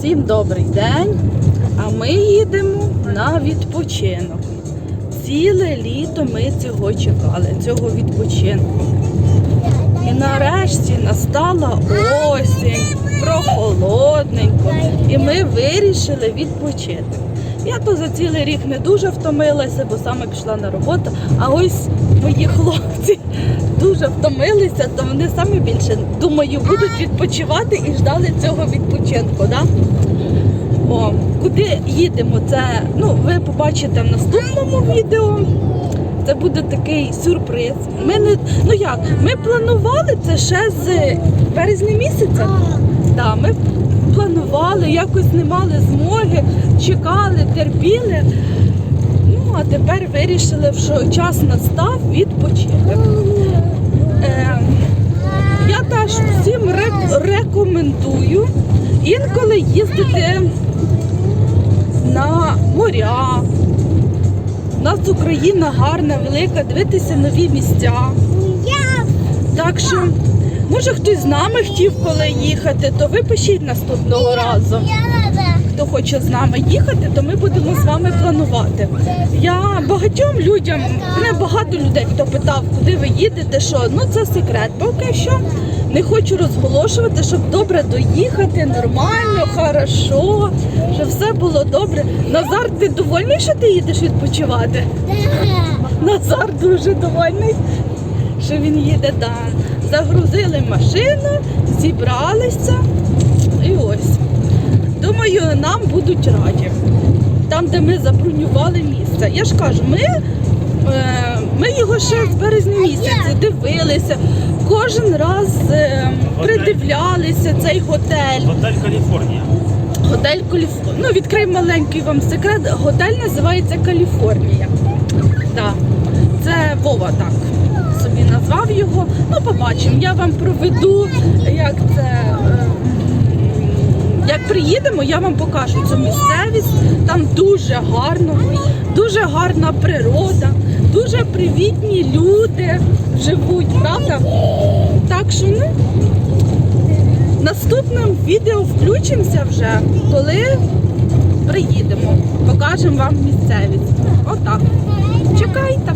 Всім добрий день. А ми їдемо на відпочинок. Ціле літо ми цього чекали, цього відпочинку. І нарешті настала осінь, прохолодненько, і ми вирішили відпочити. Я то за цілий рік не дуже втомилася, бо саме пішла на роботу. А ось мої хлопці дуже втомилися, то вони саме більше, думаю, будуть відпочивати і ждали цього відпочинку. Да? О, куди їдемо? Це ну, ви побачите в наступному відео. Це буде такий сюрприз. Ми не ну як, ми планували це ще з березня місяця. Да, ми планували, якось не мали змоги, чекали, терпіли. Ну, а тепер вирішили, що час настав відпочити. Е, я теж всім ре- рекомендую інколи їздити на моря. У нас Україна гарна, велика, дивитися нові місця. Так що, може хтось з нами хотів коли їхати, то ви пишіть наступного разу. Хто хоче з нами їхати, то ми будемо з вами планувати. Я багатьом людям, не багато людей, хто питав, куди ви їдете, що ну це секрет. Поки що не хочу розголошувати, щоб добре доїхати, нормально, хорошо, щоб все було добре. Назар, ти довольний, що ти їдеш відпочивати? Назар дуже довольний, що він їде. Да. Загрузили машину, зібралися і ось. Думаю, нам будуть раді. Там, де ми забронювали місце. Я ж кажу, ми, ми його ще з березня місяця дивилися, кожен раз е, придивлялися цей готель. Готель Каліфорнія. Готель Каліфорнія. Ну, відкрий маленький вам секрет. Готель називається Каліфорнія. Да. Це Вова так собі назвав його. Ну, побачимо. Я вам проведу, як це. е, Як приїдемо, я вам покажу цю місцевість. Там дуже гарно, дуже гарна природа, дуже привітні люди живуть, правда? Так що ну, Наступним відео включимося вже, коли приїдемо. Покажемо вам місцевість. Отак. Чекайте.